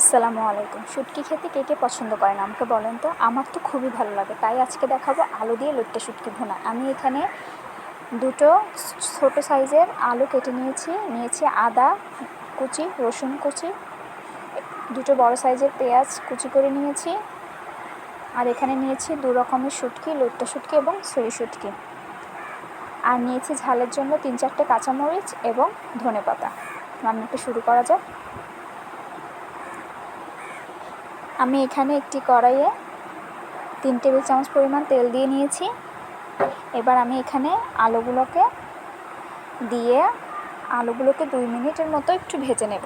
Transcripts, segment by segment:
আসসালামু আলাইকুম। শুটকি খেতে কে কে পছন্দ করেন আমাকে বলেন তো? আমার তো খুবই ভালো লাগে। তাই আজকে দেখাবো আলু দিয়ে লুট্টে শুটকি ভুনা। আমি এখানে দুটো ছোট সাইজের আলু কেটে নিয়েছি। নিয়েছি আদা কুচি, রসুন কুচি, দুটো বড় সাইজের পেঁয়াজ কুচি করে নিয়েছি। আর এখানে নিয়েছি দু রকমের শুটকি, লুট্টে শুটকি এবং সরি শুটকি। আর নিয়েছি ঝালের জন্য তিন চারটে কাঁচামরিচ এবং ধনে পাতা রান্নাটা শুরু করা যাক। আমি এখানে একটি কড়াইয়ে তিন টেবিল চামচ পরিমাণ তেল দিয়ে নিয়েছি। এবার আমি এখানে আলুগুলোকে দিয়ে আলুগুলোকে দুই মিনিটের মতো একটু ভেজে নেব।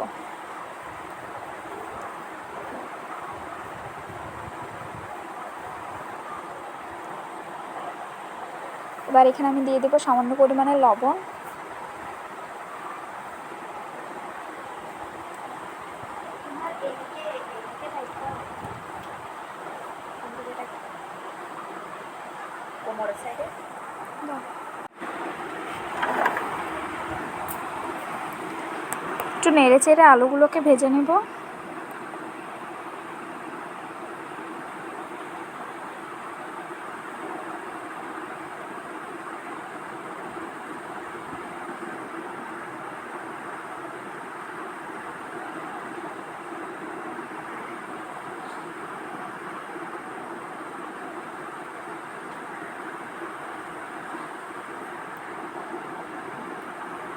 এবার এখানে আমি দিয়ে দেবো সামান্য পরিমাণে লবণ। সাইডে একটু নেড়ে চেড়ে আলুগুলোকে ভেজে নেব।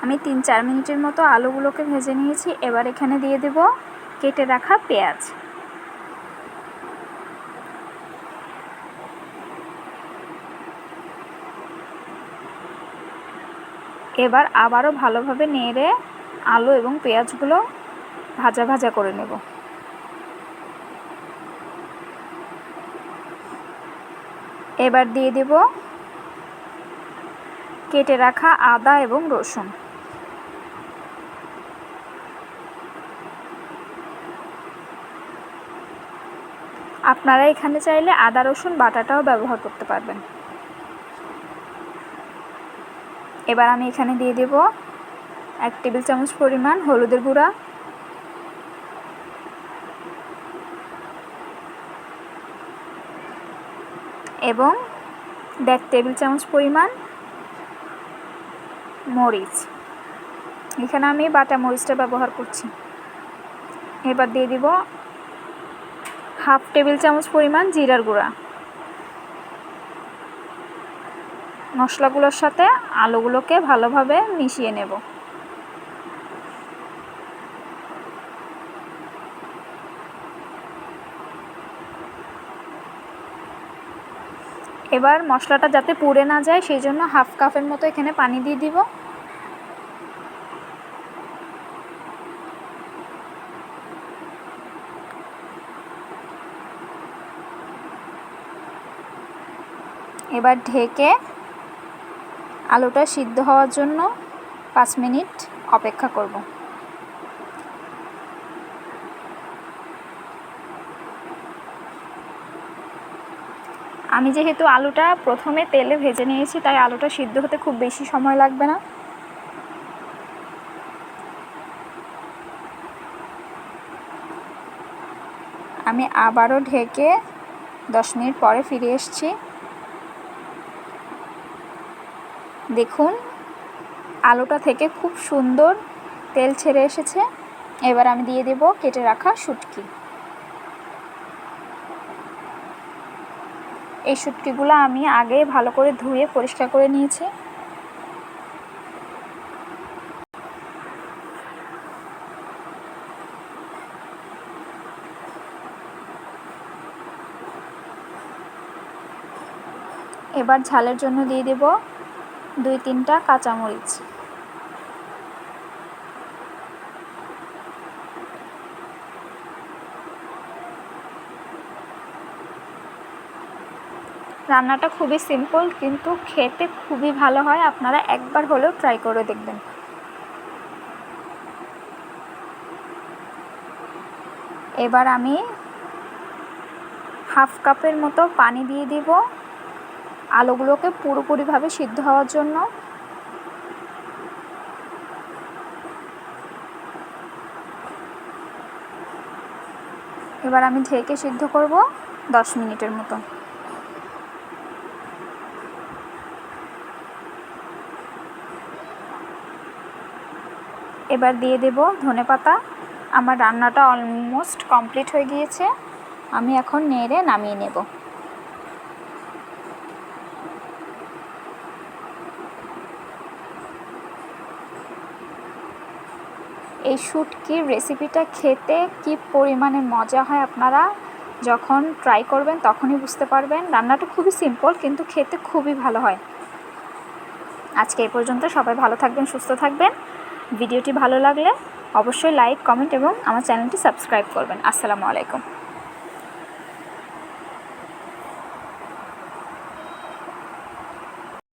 আমি তিন চার মিনিটের মতো আলুগুলোকে ভেজে নিয়েছি, এবার এখানে দিয়ে দেব কেটে রাখা পেঁয়াজ। এবার আবারও ভালোভাবে নেড়ে আলু এবং পেঁয়াজগুলো ভাজা ভাজা করে নেব। এবার দিয়ে দেব কেটে রাখা আদা এবং রসুন। আপনারা এখানে চাইলে আদা, রসুন, বাটাটাও ব্যবহার করতে পারবেন। এবার আমি এখানে দিয়ে দেব এক টেবিল চামচ পরিমাণ হলুদের গুঁড়া। এবং দেড় টেবিল চামচ পরিমাণ মরিচ। এখানে আমি বাটা মরিচটা ব্যবহার করছি। এবার দিয়ে দিব হাফ টেবিল চামচ পরিমাণ জিরার গুঁড়া। মশলাগুলোর সাথে আলুগুলোকে ভালোভাবে মিশিয়ে নেব। এবার মশলাটা যাতে পুড়ে না যায়, সেই জন্য হাফ কাপের মতো এখানে পানি দিয়ে দিব। এবার ঢেকে আলুটা সিদ্ধ হওয়ার জন্য পাঁচ মিনিট অপেক্ষা করব। আমি যেহেতু আলুটা প্রথমে তেলে ভেজে নিয়েছি, তাই আলুটা সিদ্ধ হতে খুব বেশি সময় লাগবে না। আমি আবারও ঢেকে দশ মিনিট পরে ফিরে এসেছি। দেখুন, আলুটা থেকে খুব সুন্দর তেল ছেড়ে এসেছে। এবার আমি দিয়ে দেব কেটে রাখা শুটকি। এই শুটকিগুলো আমি আগে ভালো করে ধুয়ে পরিষ্কার করে নিয়েছি। এবার ঝালের জন্য দিয়ে দেব দুই তিনটা কাঁচামরিচ। রান্নাটা খুবই সিম্পল কিন্তু খেতে খুবই ভালো হয়। আপনারা একবার হলেও ট্রাই করে দেখবেন। এবার আমি হাফ কাপের মতো পানি দিয়ে দিব। আলুগুলোকে পুরোপুরিভাবে সিদ্ধ হওয়ার জন্য এবার আমি ঢেকে সিদ্ধ করব দশ মিনিটের মতো। এবার দিয়ে দেব ধনে পাতা। আমার রান্নাটা অলমোস্ট কমপ্লিট হয়ে গিয়েছে। আমি এখন নেড়ে নামিয়ে নেব। এই শুটকির রেসিপিটা খেতে কি পরিমাণে মজা হয় আপনারা যখন ট্রাই করবেন তখনই বুঝতে পারবেন। রান্নাটা খুবই সিম্পল কিন্তু খেতে খুবই ভালো হয়। আজকে এই পর্যন্ত সবাই ভালো থাকবেন, সুস্থ থাকবেন। ভিডিওটি ভালো লাগলে অবশ্যই লাইক কমেন্ট এবং আমার চ্যানেলটি সাবস্ক্রাইব করবেন। আসসালামু আলাইকুম।